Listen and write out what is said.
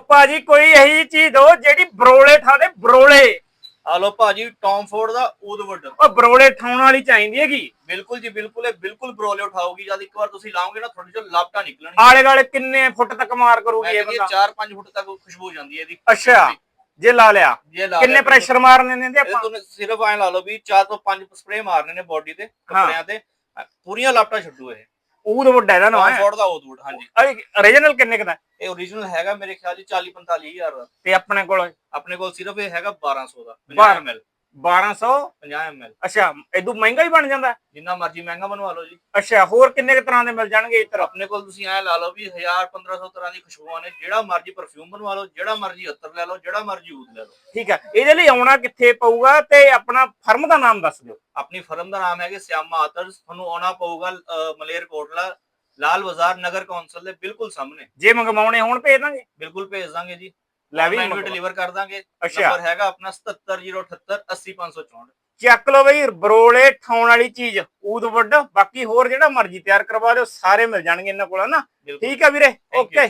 ਭਾਜੀ ਕੋਈ ਇਹੀ ਚੀਜ਼ ਦੋ ਜਿਹੜੀ ਬਰੋਲੇ ਠਾ ਦੇ ਬਰੋਲੇ। ਆ ਲੋ ਭਾਜੀ ਟੌਮ ਫੋਰਡ ਦਾ ਊਦਵੁੱਡ ਉਹ ਬਰੋਲੇ ਠਾਉਣ ਵਾਲੀ ਚਾਹੀਦੀ ਹੈਗੀ। ਬਿਲਕੁਲ ਜੀ ਬਿਲਕੁਲ ਇਹ ਬਿਲਕੁਲ ਬਰੋਲੇ ਉਠਾਓਗੀ ਜਦ ਇੱਕ ਵਾਰ ਤੁਸੀਂ ਲਾਓਗੇ ਨਾ ਤੁਹਾਡੇ ਚੋਂ ਲਾਪਟਾ ਨਿਕਲਣਗੇ ਆਲੇ ਗਾਲੇ ਕਿੰਨੇ ਫੁੱਟ ਤੱਕ ਮਾਰ ਕਰੂਗੀ ਇਹ ਬੰਦਾ? 4-5 ਫੁੱਟ ਤੱਕ ਖੁਸ਼ਬੂ ਜਾਂਦੀ ਹੈ ਇਹਦੀ। ਅੱਛਾ ਜੇ ਲਾ ਲਿਆ। ਕਿੰਨੇ ਪ੍ਰੈਸ਼ਰ ਮਾਰਨੇ ਨੇ ਤੇ ਇਹ ਆਪਾਂ? ਤੁਹਾਨੂੰ ਸਿਰਫ ਐ ਲਾ ਲਓ ਵੀ 4 ਤੋਂ 5 ਸਪਰੇ ਮਾਰਨੇ ਨੇ ਬਾਡੀ ਤੇ ਕੱਪੜਿਆਂ ਤੇ। ਪੂਰੀਆਂ ਲਾਪਟਾ ਛੱਡੂ ਇਹ। ਵੱਡਾ ਇਹਦਾ ਨਾ ਟੌਮ ਫੋਰਡ ਦਾ ਊਦਵੁੱਡ ਹਾਂਜੀ। origignal ਕਿੰਨੇ ਕਦਾ ਇਹ ਓਰੀਜਨਲ ਹੈਗਾ ਮੇਰੇ ਖਿਆਲ 'ਚ 40 45 ਹਜ਼ਾਰ ਦਾ। ਤੇ ਆਪਣੇ ਕੋਲ? ਆਪਣੇ ਕੋਲ ਸਿਰਫ ਇਹ ਹੈਗਾ 1200 ਦਾ ਬਾਰਾਂ। 50 ml 1200 50 ml ਅੱਛਾ ਇਦੋਂ ਮਹਿੰਗਾ ਹੀ ਬਣ ਜਾਂਦਾ? ਜਿੰਨਾ ਮਰਜ਼ੀ ਮਹਿੰਗਾ ਬਣਵਾ ਲਓ ਜੀ। ਅੱਛਾ ਹੋਰ ਕਿੰਨੇ ਕੁ ਤਰ੍ਹਾਂ ਦੇ ਮਿਲ ਜਾਣਗੇ ਇਸ ਤਰ੍ਹਾਂ ਆਪਣੇ ਕੋਲ ਤੁਸੀਂ ਐ ਲਾ ਲਓ ਵੀ 1000 1500 ਤਰ੍ਹਾਂ ਦੀ ਖੁਸ਼ਬੂਆਂ ਨੇ ਜਿਹੜਾ ਮਰਜ਼ੀ ਪਰਫਿਊਮ ਬਣਵਾ ਲਓ ਜਿਹੜਾ ਮਰਜ਼ੀ ਅਤਰ ਲੈ ਲਓ ਜਿਹੜਾ ਮਰਜ਼ੀ ਊਦ ਲੈ ਲਓ। ਠੀਕ ਹੈ ਇਹਦੇ ਲਈ ਆਉਣਾ ਕਿੱਥੇ ਪਊਗਾ ਤੇ ਆਪਣਾ ਫਰਮ ਦਾ ਨਾਮ ਦੱਸ ਦਿਓ। ਆਪਣੀ ਫਰਮ ਦਾ ਨਾਮ ਹੈ ਕਿ ਸਿਆਮਾ ਆਤਰਸ ਤੁਹਾਨੂੰ ਆਉਣਾ ਪਊਗਾ ਅ, ਮਲੇਰਕੋਟਲਾ ਲਾਲ ਬਾਜ਼ਾਰ ਨਗਰ ਕੌਂਸਲ ਦੇ ਬਿਲਕੁਲ ਸਾਹਮਣੇ। ਜੇ ਮੰਗਵਾਉਣੇ ਹੋਣ ਭੇਜ ਦਾਂਗੇ। ਬਿਲਕੁਲ ਭੇਜ ਦਾਂਗੇ ਜੀ। ਲੈ ਵੀ ਡਿਲੀਵਰ ਕਰ ਦਾਂਗੇ। ਨੰਬਰ ਹੈਗਾ ਆਪਣਾ 77078 80564 ਚੱਕ ਲਓ ਬਈ ਬਰੋਲੇ ਠਾਉਣ ਵਾਲੀ ਚੀਜ਼ ਊਦ ਵੱਡ ਬਾਕੀ ਹੋਰ ਜਿਹੜਾ ਮਰਜ਼ੀ ਤਿਆਰ ਕਰਵਾ ਲਿਓ ਸਾਰੇ ਮਿਲ ਜਾਣਗੇ ਇਹਨਾਂ ਕੋਲ ਹਨਾ ਠੀਕ ਹੈ ਵੀਰੇ. ਓਕੇ